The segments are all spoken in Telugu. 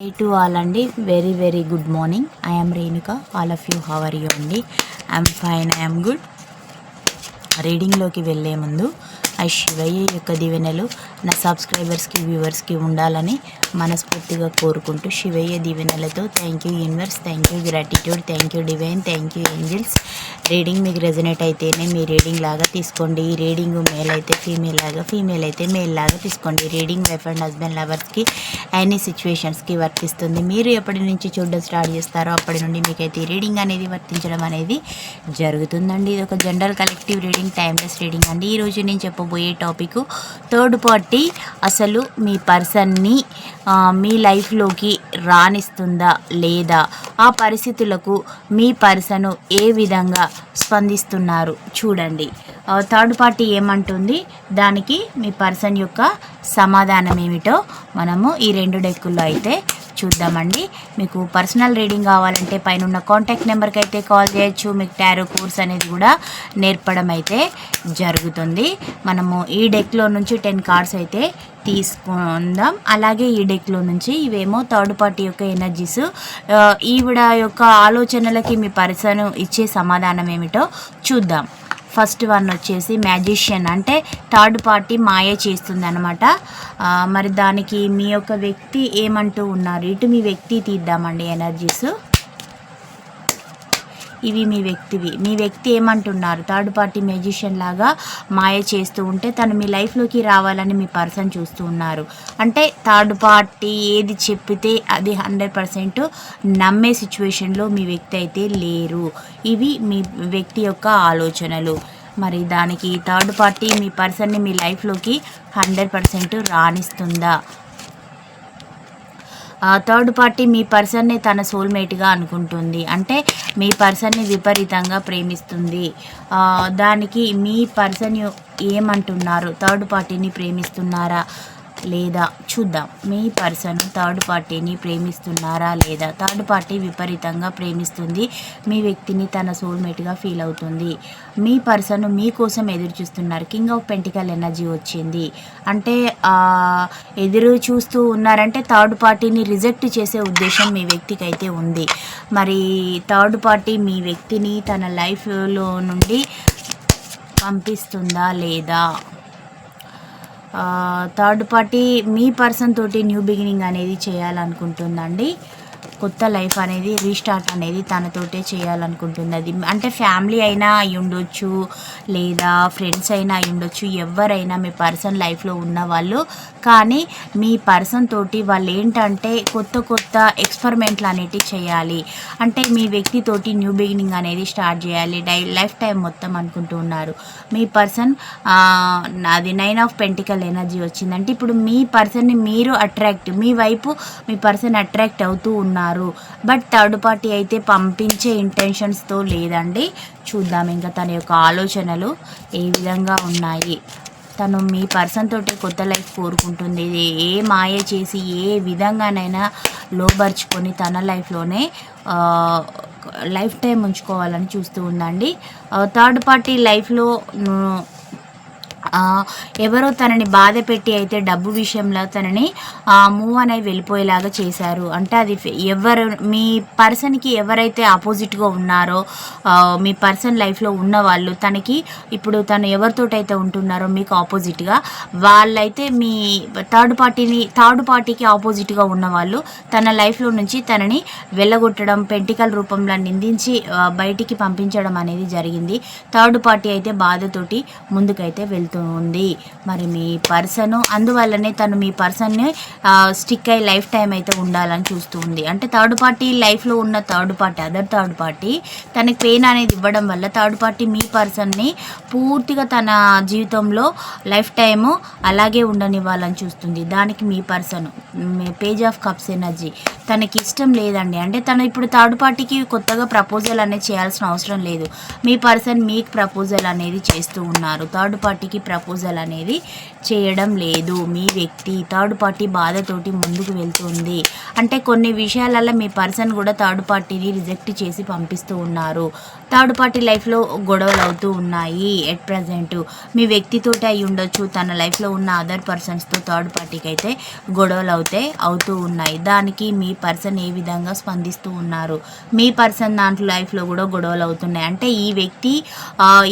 హై టు ఆల్ అండి very very good morning I'm Renuka all of you how are you అండి? ఐఎమ్ ఫైన్ ఐఎమ్ గుడ్ రీడింగ్లోకి వెళ్ళే ముందు ఆ శివయ్య యొక్క దీవెనలు నా సబ్స్క్రైబర్స్కి వ్యూవర్స్కి ఉండాలని మనస్ఫూర్తిగా కోరుకుంటూ శివయ్య దీవెనలతో thank you universe thank you gratitude thank you divine thank you angels reading మీకు రెజనేట్ అయితేనే మీ రీడింగ్ లాగా తీసుకోండి. ఈ రీడింగ్ మేల్ అయితే ఫీమేల్ లాగా ఫీమేల్ అయితే మేల్ లాగా తీసుకోండి. రీడింగ్ వైఫ్ అండ్ హస్బెండ్ లవర్స్కి ఎనీ సిచ్యువేషన్స్కి వర్తిస్తుంది. మీరు ఎప్పటి నుంచి చూడడం స్టార్ట్ చేస్తారో అప్పటి నుండి మీకైతే రీడింగ్ అనేది వర్తించడం అనేది జరుగుతుందండి. ఇది ఒక general collective reading timeless reading అండి. ఈరోజు నేను చెప్పబోయే టాపిక్ థర్డ్ పార్టీ అసలు మీ పర్సన్ని మీ లైఫ్లోకి రాణిస్తుందా లేదా? ఆ పరిస్థితులకు మీ పర్సను ఏ విధంగా స్పందిస్తున్నారు? చూడండి. థర్డ్ పార్టీ ఏమంటుంది? దానికి మీ పర్సన్ యొక్క సమాధానం ఏమిటో మనము ఈ రెండు డెక్కుల్లో అయితే చూద్దామండి. మీకు పర్సనల్ రీడింగ్ కావాలంటే పైన ఉన్న కాంటాక్ట్ నెంబర్కి అయితే కాల్ చేయొచ్చు. మీకు టారో కోర్స్ అనేది కూడా నేర్పడం అయితే జరుగుతుంది. మనము ఈ డెక్లో నుంచి టెన్ కార్డ్స్ అయితే తీసుకుందాం. అలాగే ఈ డెక్లో నుంచి ఇవేమో థర్డ్ పార్టీ యొక్క ఎనర్జీస్ ఈవిడ యొక్క ఆలోచనలకి మీ పర్సన్ ఇచ్చే సమాధానం ఏమిటో చూద్దాం. ఫస్ట్ వన్ వచ్చేసి మ్యాజిషియన్ అంటే థర్డ్ పార్టీ మాయ చేస్తుంది అనమాట మరి దానికి మీ యొక్క వ్యక్తి ఏమంటూ ఉన్నారు? ఇటు మీ వ్యక్తి తీద్దామండి ఎనర్జీస్. ఇవి మీ వ్యక్తివి. మీ వ్యక్తి ఏమంటున్నారు? థర్డ్ పార్టీ మ్యూజిషియన్ లాగా మాయ చేస్తూ ఉంటే తను మీ లైఫ్లోకి రావాలని మీ పర్సన్ చూస్తూ ఉన్నారు. అంటే థర్డ్ పార్టీ ఏది చెప్పితే అది హండ్రెడ్ పర్సెంట్ నమ్మే సిచ్యువేషన్లో మీ వ్యక్తి అయితే లేరు. ఇవి మీ వ్యక్తి యొక్క ఆలోచనలు. మరి దానికి థర్డ్ పార్టీ మీ పర్సన్ని మీ లైఫ్లోకి హండ్రెడ్ పర్సెంట్ రాణిస్తుందా థర్డ్ పార్టీ మీ పర్సన్ని తన సోల్మేట్గా అనుకుంటుంది. అంటే మీ పర్సన్ని విపరీతంగా ప్రేమిస్తుంది. దానికి మీ పర్సన్ ఏమంటున్నారు? థర్డ్ పార్టీని ప్రేమిస్తున్నారా? లేదా చూద్దాం. మీ పర్సన్ థర్డ్ పార్టీని ప్రేమిస్తున్నారా లేదా? థర్డ్ పార్టీ విపరీతంగా ప్రేమిస్తుంది. మీ వ్యక్తిని తన సోల్మేట్గా ఫీల్ అవుతుంది. మీ పర్సన్ మీకోసం ఎదురు చూస్తున్నారు. కింగ్ ఆఫ్ పెంటికల్ ఎనర్జీ వచ్చింది. అంటే ఎదురు చూస్తూ ఉన్నారంటే థర్డ్ పార్టీని రిజెక్ట్ చేసే ఉద్దేశం మీ వ్యక్తికి అయితే ఉంది. మరి థర్డ్ పార్టీ మీ వ్యక్తిని తన లైఫ్లో నుండి పంపిస్తుందా లేదా? థర్డ్ పార్టీ మీ పర్సన్ తోటి న్యూ బిగినింగ్ అనేది చేయాలనుకుంటుందండి. కొత్త లైఫ్ అనేది రీస్టార్ట్ అనేది తనతోటే చేయాలనుకుంటుంది అది అంటే ఫ్యామిలీ అయినా అయి ఉండొచ్చు లేదా ఫ్రెండ్స్ అయినా అయి ఉండొచ్చు ఎవరైనా మీ పర్సన్ లైఫ్లో ఉన్న వాళ్ళు కానీ మీ పర్సన్ తోటి వాళ్ళు ఏంటంటే కొత్త కొత్త ఎక్స్పెరిమెంట్లు అనేటివి చేయాలి. అంటే మీ వ్యక్తితోటి న్యూ బిగినింగ్ అనేది స్టార్ట్ చేయాలి. డై లైఫ్ టైం మొత్తం అనుకుంటూ ఉన్నారు. మీ పర్సన్ అది నైన్ ఆఫ్ పెంటికల్ ఎనర్జీ వచ్చిందంటే ఇప్పుడు మీ పర్సన్ని మీరు అట్రాక్ట్ మీ వైపు మీ పర్సన్ అట్రాక్ట్ అవుతూ ఉన్నారు. బట్ థర్డ్ పార్టీ అయితే పంపించే ఇంటెన్షన్స్తో లేదండి. చూద్దాం ఇంకా తన యొక్క ఆలోచనలు ఏ విధంగా ఉన్నాయి. తను మీ పర్సన్ తోటి కొత్త లైఫ్ కోరుకుంటుంది. ఏ మాయ చేసి ఏ విధంగానైనా లోబర్చుకొని తన లైఫ్లోనే లైఫ్ టైం ఉంచుకోవాలని చూస్తూ ఉందండి. థర్డ్ పార్టీ లైఫ్లో ఎవరో తనని బాధ పెట్టి అయితే డబ్బు విషయంలో తనని మూవ్ అనేది వెళ్ళిపోయేలాగా చేశారు. అంటే అది ఎవరు మీ పర్సన్కి ఎవరైతే ఆపోజిట్గా ఉన్నారో మీ పర్సన్ లైఫ్లో ఉన్న వాళ్ళు తనకి ఇప్పుడు తను ఎవరితోటైతే ఉంటున్నారో మీకు ఆపోజిట్గా వాళ్ళైతే మీ థర్డ్ పార్టీని థర్డ్ పార్టీకి ఆపోజిట్గా ఉన్నవాళ్ళు తన లైఫ్లో నుంచి తనని వెళ్ళగొట్టడం పెంటికల్ రూపంలో నిందించి బయటికి పంపించడం అనేది జరిగింది. థర్డ్ పార్టీ అయితే బాధతోటి ముందుకైతే వెళ్తుంది ఉంది మరి మీ పర్సన్ అందువల్లనే తను మీ పర్సన్ని స్టిక్ అయి లైఫ్ టైం అయితే ఉండాలని చూస్తూ ఉంది అంటే థర్డ్ పార్టీ లైఫ్లో ఉన్న third party other third party తనకి పెయిన్ అనేది ఇవ్వడం వల్ల థర్డ్ పార్టీ మీ పర్సన్ని పూర్తిగా తన జీవితంలో లైఫ్ టైము అలాగే ఉండనివ్వాలని చూస్తుంది. దానికి మీ person page of cups energy. తనకి ఇష్టం లేదండి. అంటే తను ఇప్పుడు థర్డ్ పార్టీకి కొత్తగా ప్రపోజల్ అనేది చేయాల్సిన అవసరం లేదు. మీ పర్సన్ మీకు ప్రపోజల్ అనేది చేస్తూ ఉన్నారు. థర్డ్ పార్టీకి వ్యక్తికి ప్రపోజల్ అనేది చేయడం లేదు. మీ వ్యక్తి థర్డ్ పార్టీ బాధతోటి ముందుకు వెళ్తుంది. అంటే కొన్ని విషయాలలో మీ పర్సన్ కూడా థర్డ్ పార్టీని రిజెక్ట్ చేసి పంపిస్తూ ఉన్నారు. థర్డ్ పార్టీ లైఫ్లో గొడవలు అవుతూ ఉన్నాయి. ఎట్ ప్రజెంట్ మీ వ్యక్తితోటి అయి ఉండొచ్చు. తన లైఫ్లో ఉన్న అదర్ పర్సన్స్తో థర్డ్ పార్టీకి అయితే గొడవలు అవుతాయి అవుతూ ఉన్నాయి. దానికి మీ పర్సన్ ఏ విధంగా స్పందిస్తూ ఉన్నారు? మీ పర్సన్ దాంట్లో లైఫ్లో కూడా గొడవలు అవుతున్నాయి. అంటే ఈ వ్యక్తి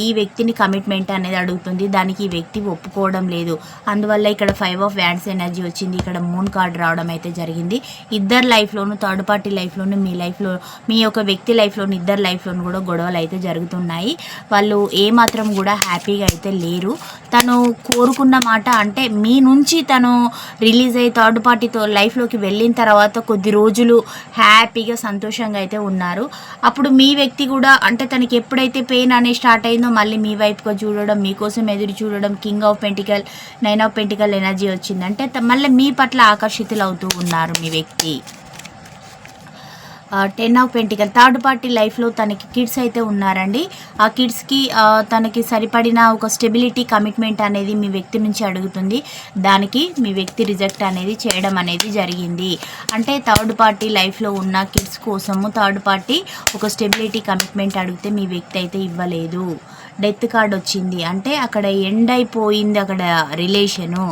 ఈ వ్యక్తిని కమిట్మెంట్ అనేది అడుగుతుంది. దానికి ఈ వ్యక్తి ఒప్పుకోవడం లేదు. అందువల్ల ఇక్కడ ఫైవ్ ఆఫ్ వ్యాండ్స్ ఎనర్జీ వచ్చింది. ఇక్కడ మూన్ కార్డ్ రావడం అయితే జరిగింది. ఇద్దరు లైఫ్లోను థర్డ్ పార్టీ లైఫ్లోను మీ లైఫ్లో మీ యొక్క వ్యక్తి లైఫ్లోను ఇద్దరు లైఫ్లోను కూడా గొడవలు అయితే జరుగుతున్నాయి. వాళ్ళు ఏమాత్రం కూడా హ్యాపీగా అయితే లేరు. తను కోరుకున్న మాట అంటే మీ నుంచి తను రిలీజ్ అయ్యి థర్డ్ పార్టీతో లైఫ్లోకి వెళ్ళిన తర్వాత కొద్ది రోజులు హ్యాపీగా సంతోషంగా అయితే ఉన్నారు. అప్పుడు మీ వ్యక్తి కూడా అంటే తనకి ఎప్పుడైతే పెయిన్ అనేది స్టార్ట్ అయిందో మళ్ళీ మీ వైపుగా చూడడం మీకోసం ఎదురు చూడడం king of pentacle nine of pentacle energy వచ్చిందంటే మళ్ళీ మీ పట్ల ఆకర్షితులు అవుతూ ఉన్నారు మీ వ్యక్తి. Ten of pentacle third party లైఫ్లో తనకి కిడ్స్ అయితే ఉన్నారండి. ఆ కిడ్స్కి తనకి సరిపడిన ఒక స్టెబిలిటీ కమిట్మెంట్ అనేది మీ వ్యక్తి నుంచి అడుగుతుంది. దానికి మీ వ్యక్తి రిజెక్ట్ అనేది చేయడం అనేది జరిగింది. అంటే థర్డ్ పార్టీ లైఫ్లో ఉన్న కిడ్స్ కోసము థర్డ్ పార్టీ ఒక స్టెబిలిటీ కమిట్మెంట్ అడిగితే మీ వ్యక్తి అయితే ఇవ్వలేదు. డెత్ కార్డ్ వచ్చింది. అంటే అక్కడ ఎండ్ అయిపోయింది అక్కడ రిలేషను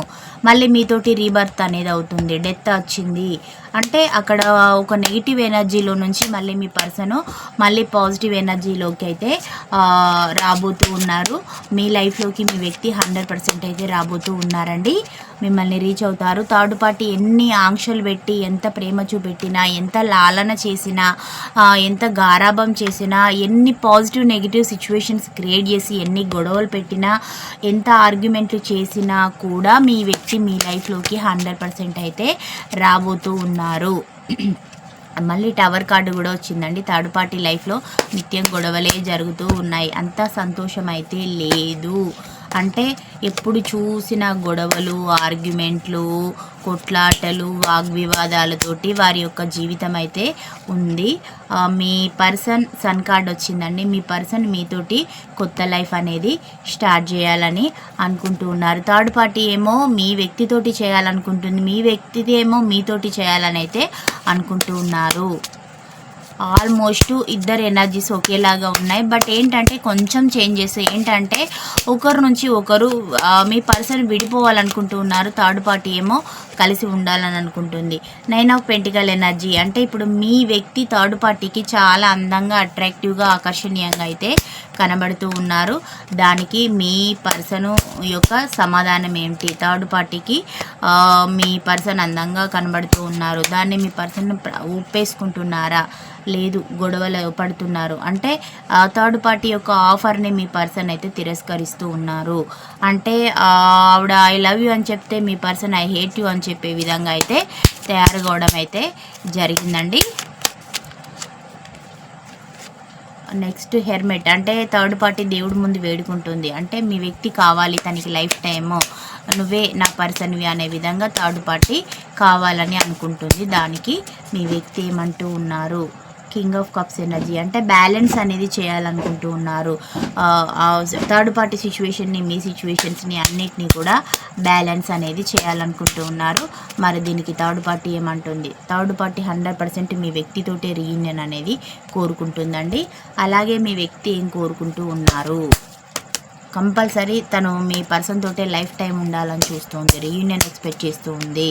మళ్ళీ మీతోటి రీబర్త్ అనేది అవుతుంది. డెత్ వచ్చింది. అంటే అక్కడ ఒక నెగిటివ్ ఎనర్జీలో నుంచి మళ్ళీ మీ పర్సన్ మళ్ళీ పాజిటివ్ ఎనర్జీలోకి అయితే రాబోతూ ఉన్నారు. మీ లైఫ్లోకి మీ వ్యక్తి హండ్రెడ్ పర్సెంట్ అయితే రాబోతూ ఉన్నారండి. మిమ్మల్ని రీచ్ అవుతారు. థర్డ్ పార్టీ ఎన్ని ఆంక్షలు పెట్టి ఎంత ప్రేమ చూపెట్టినా ఎంత లాలన చేసినా ఎంత గారాభం చేసినా ఎన్ని పాజిటివ్ నెగిటివ్ సిచ్యువేషన్స్ క్రియేట్ చేసి ఎన్ని గొడవలు పెట్టినా ఎంత ఆర్గ్యుమెంట్లు చేసినా కూడా మీ వ్యక్తి మీ లైఫ్లోకి హండ్రెడ్ పర్సెంట్ అయితే రాబోతూ ఉన్నారు. మళ్ళీ టవర్ కార్డు కూడా వచ్చిందండి. థర్డ్ పార్టీ లైఫ్లో నిత్యం గొడవలే జరుగుతూ ఉన్నాయి. అంత సంతోషం అయితే లేదు. అంటే ఎప్పుడు చూసిన గొడవలు ఆర్గ్యుమెంట్లు కొట్లాటలు వాగ్వివాదాలతోటి వారి యొక్క జీవితం అయితే ఉంది మీ పర్సన్ సన్ కార్డ్ వచ్చిందండి. మీ పర్సన్ మీతోటి కొత్త లైఫ్ అనేది స్టార్ట్ చేయాలని అనుకుంటూ ఉన్నారు. థర్డ్ పార్టీ ఏమో మీ వ్యక్తితోటి చేయాలనుకుంటుంది. మీ వ్యక్తిది ఏమో మీతోటి చేయాలని అయితే అనుకుంటూ ఉన్నారు. ఆల్మోస్ట్ ఇద్దరు ఎనర్జీస్ ఒకేలాగా ఉన్నాయి. బట్ ఏంటంటే కొంచెం చేంజెస్ ఏంటంటే ఒకరు నుంచి ఒకరు మీ పర్సన్ విడిపోవాలనుకుంటూ ఉన్నారు. థర్డ్ పార్టీ ఏమో కలిసి ఉండాలని అనుకుంటుంది. నైన్ ఆఫ్ పెంటికల్ ఎనర్జీ అంటే ఇప్పుడు మీ వ్యక్తి థర్డ్ పార్టీకి చాలా అందంగా అట్రాక్టివ్గా ఆకర్షణీయంగా అయితే కనబడుతూ ఉన్నారు. దానికి మీ పర్సన్ యొక్క సమాధానం ఏమిటి? థర్డ్ పార్టీకి మీ పర్సన్ అందంగా కనబడుతూ ఉన్నారు. దాన్ని మీ పర్సన్ ఉప్పేసుకుంటున్నారా లేదు గొడవలు పడుతున్నారు. అంటే థర్డ్ పార్టీ యొక్క ఆఫర్ని మీ పర్సన్ అయితే తిరస్కరిస్తూ ఉన్నారు. అంటే ఆవిడ ఐ లవ్ యూ అని చెప్తే మీ పర్సన్ ఐ హేట్ యూ అని చెప్పే విధంగా అయితే తయారు కావడం అయితే జరిగిందండి. Next hermit. అంటే థర్డ్ పార్టీ దేవుడి ముందు వేడుకుంటుంది. అంటే మీ వ్యక్తి కావాలి తనకి లైఫ్ టైము నువ్వే నా పర్సన్వి అనే విధంగా థర్డ్ పార్టీ కావాలని అనుకుంటుంది. దానికి మీ వ్యక్తి ఏమంటూ ఉన్నారు? కింగ్ ఆఫ్ కప్స్ ఎనర్జీ అంటే బ్యాలెన్స్ అనేది చేయాలనుకుంటూ ఉన్నారు. థర్డ్ పార్టీ సిచ్యువేషన్ని మీ సిచ్యువేషన్స్ని అన్నిటినీ కూడా బ్యాలెన్స్ అనేది చేయాలనుకుంటూ ఉన్నారు. మరి దీనికి థర్డ్ పార్టీ ఏమంటుంది? థర్డ్ పార్టీ హండ్రెడ్ పర్సెంట్ మీ వ్యక్తితోటే రీయూనియన్ అనేది కోరుకుంటుందండి. అలాగే మీ వ్యక్తి ఏం కోరుకుంటూ ఉన్నారు? కంపల్సరీ తను మీ పర్సన్ తోటే లైఫ్ టైం ఉండాలని చూస్తుంది. రీయూనియన్ ఎక్స్పెక్ట్ చేస్తూ ఉంది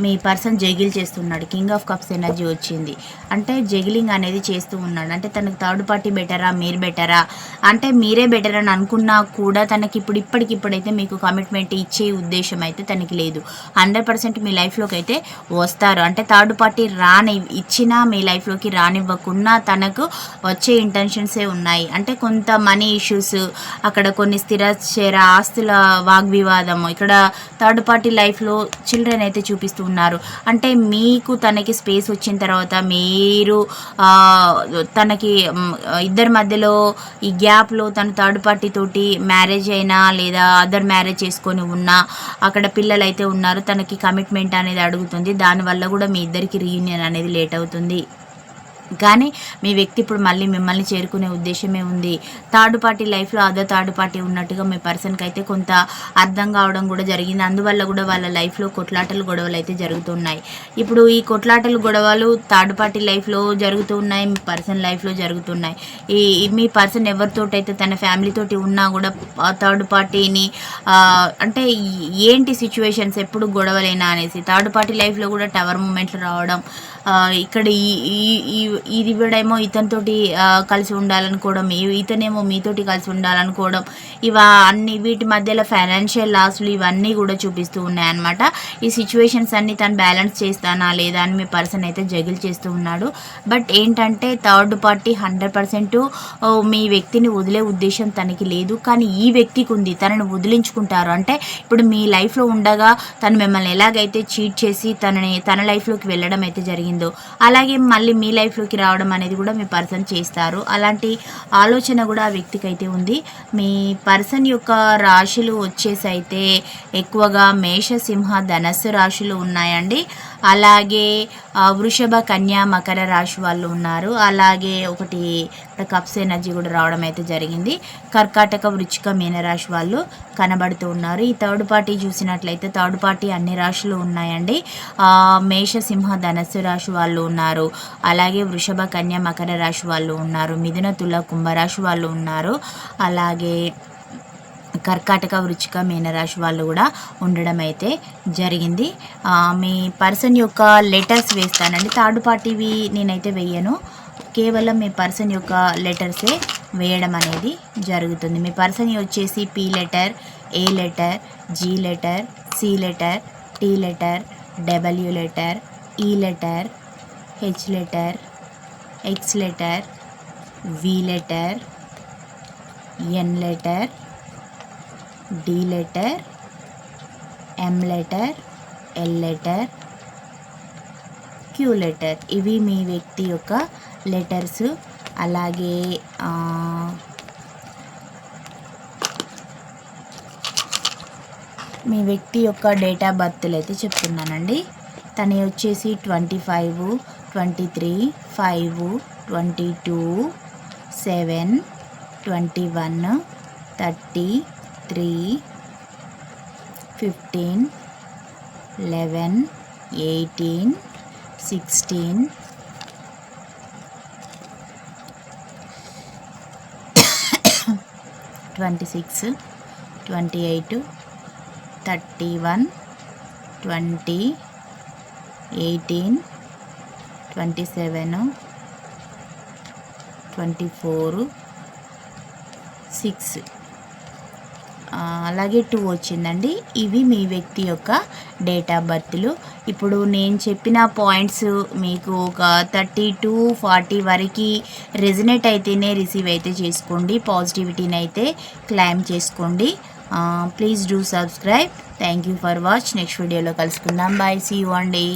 మీ పర్సన్ జగిల్ చేస్తున్నాడు. కింగ్ ఆఫ్ కప్స్ ఎనర్జీ వచ్చింది. అంటే జగిలింగ్ అనేది చేస్తూ ఉన్నాడు. అంటే తనకు థర్డ్ పార్టీ బెటరా? మీరు బెటరా? అంటే మీరే బెటర్ అని అనుకున్నా కూడా తనకి ఇప్పుడు ఇప్పటికిప్పుడైతే మీకు కమిట్మెంట్ ఇచ్చే ఉద్దేశం అయితే తనకి లేదు. హండ్రెడ్ పర్సెంట్ మీ లైఫ్లోకి అయితే వస్తారు. అంటే థర్డ్ పార్టీ రాని ఇచ్చినా మీ లైఫ్లోకి రానివ్వకుండా తనకు వచ్చే ఇంటెన్షన్సే ఉన్నాయి. అంటే కొంత మనీ ఇష్యూస్ అక్కడ కొన్ని స్థిరచేర ఆస్తుల వాగ్వివాదము ఇక్కడ థర్డ్ పార్టీ లైఫ్లో చిల్డ్రన్ అయితే చూపిస్తూ ఉన్నారు అంటే మీకు తనకి స్పేస్ వచ్చిన తర్వాత మీరు తనకి ఇద్దరి మధ్యలో ఈ గ్యాప్లో తను థర్డ్ పార్టీ తోటి మ్యారేజ్ అయినా లేదా అదర్ మ్యారేజ్ చేసుకొని ఉన్నా అక్కడ పిల్లలు అయితే ఉన్నారు తనకి కమిట్మెంట్ అనేది అడుగుతుంది. దానివల్ల కూడా మీ ఇద్దరికి రీయూనియన్ అనేది లేట్ అవుతుంది. కానీ మీ వ్యక్తి ఇప్పుడు మళ్ళీ మిమ్మల్ని చేరుకునే ఉద్దేశమే ఉంది. థర్డ్ పార్టీ లైఫ్లో అదర్ థర్డ్ పార్టీ ఉన్నట్టుగా మీ పర్సన్కి అయితే కొంత అర్థం కావడం కూడా జరిగింది. అందువల్ల కూడా వాళ్ళ లైఫ్లో కొట్లాటలు గొడవలు అయితే జరుగుతున్నాయి. ఇప్పుడు ఈ కొట్లాటలు గొడవలు థర్డ్ పార్టీ లైఫ్లో జరుగుతూ ఉన్నాయి మీ పర్సన్ లైఫ్లో జరుగుతున్నాయి. ఈ మీ పర్సన్ ఎవరితోటైతే తన ఫ్యామిలీతోటి ఉన్నా కూడా థర్డ్ పార్టీని అంటే ఏంటి సిచ్యువేషన్స్? ఎప్పుడు గొడవలేనా అనేసి థర్డ్ పార్టీ లైఫ్లో కూడా టవర్ మూమెంట్లు రావడం ఇక్కడ ఈ ఈ- ఈ- ఇవిడేమో ఇతనితోటి కలిసి ఉండాలనుకోవడం ఇతనేమో మీతోటి కలిసి ఉండాలనుకోవడం ఇవా అన్ని వీటి మధ్యలో ఫైనాన్షియల్ లాస్లు ఇవన్నీ కూడా చూపిస్తూ ఉన్నాయన్నమాట. ఈ సిచ్యువేషన్స్ అన్ని తను బ్యాలెన్స్ చేస్తానా లేదా అని మీ పర్సన్ అయితే జగిల్ చేస్తూ ఉన్నాడు. బట్ ఏంటంటే థర్డ్ పార్టీ హండ్రెడ్ పర్సెంట్ మీ వ్యక్తిని వదిలే ఉద్దేశం తనకి లేదు. కానీ ఈ వ్యక్తికి ఉంది. తనని వదిలించుకుంటారు. అంటే ఇప్పుడు మీ లైఫ్లో ఉండగా తను మిమ్మల్ని ఎలాగైతే చీట్ చేసి తనని తన లైఫ్లోకి వెళ్ళడం అయితే జరిగింది. అలాగే మళ్ళీ మీ లైఫ్లోకి రావడం అనేది కూడా మీ పర్సన్ చేస్తారు. అలాంటి ఆలోచన కూడా ఆ వ్యక్తికి అయితే ఉంది. మీ పర్సన్ యొక్క రాశులు వచ్చేసి అయితే ఎక్కువగా మేష సింహ ధనస్సు రాశులు ఉన్నాయండి. అలాగే వృషభ కన్యా మకర రాశి వాళ్ళు ఉన్నారు. అలాగే ఒకటి ఇక్కడ కప్స్ ఎనర్జీ కూడా రావడం అయితే జరిగింది. కర్కాటక వృచ్చిక మీనరాశి వాళ్ళు కనబడుతూ ఉన్నారు. ఈ థర్డ్ పార్టీ చూసినట్లయితే థర్డ్ పార్టీ అన్ని రాశులు ఉన్నాయండి. మేషసింహ ధనస్సు రాశి వాళ్ళు ఉన్నారు. అలాగే వృషభ కన్యా మకర రాశి వాళ్ళు ఉన్నారు. మిథున తుల కుంభరాశి వాళ్ళు ఉన్నారు. అలాగే కర్కాటక వృచ్చిక మీనరాశి వాళ్ళు కూడా ఉండడం అయితే జరిగింది మీ పర్సన్ యొక్క లెటర్స్ వేస్తానండి. థర్డ్ పార్టీవి నేనైతే వేయను. కేవలం మీ పర్సన్ యొక్క లెటర్సే వేయడం అనేది జరుగుతుంది. మీ పర్సన్ వచ్చేసి P letter A letter G letter C letter T letter W letter E letter H letter X letter V letter N letter D letter M letter L letter Q letter ఇవి మీ వ్యక్తి యొక్క లెటర్స్ అలాగే మీ వ్యక్తి యొక్క డేట్ ఆఫ్ బర్త్లు అయితే చెప్తున్నానండి. తను వచ్చేసి twenty five twenty three five twenty two seven twenty one thirty three fifteen eleven eighteen sixteen. Twenty six twenty eight thirty one twenty eighteen twenty seven twenty four six. అలాగే టూ వచ్చిందండి. ఇవి మీ వ్యక్తి యొక్క డేట్ ఆఫ్ బర్త్లు. ఇప్పుడు నేను చెప్పిన పాయింట్స్ మీకు ఒక థర్టీ టు ఫార్టీ వరకు రెజినేట్ అయితేనే రిసీవ్ అయితే చేసుకోండి. పాజిటివిటీని అయితే క్లైమ్ చేసుకోండి. Please do subscribe. Thank you for watch. Next వీడియోలో కలుసుకుందాం. బాయ్ సీ యూ అండి.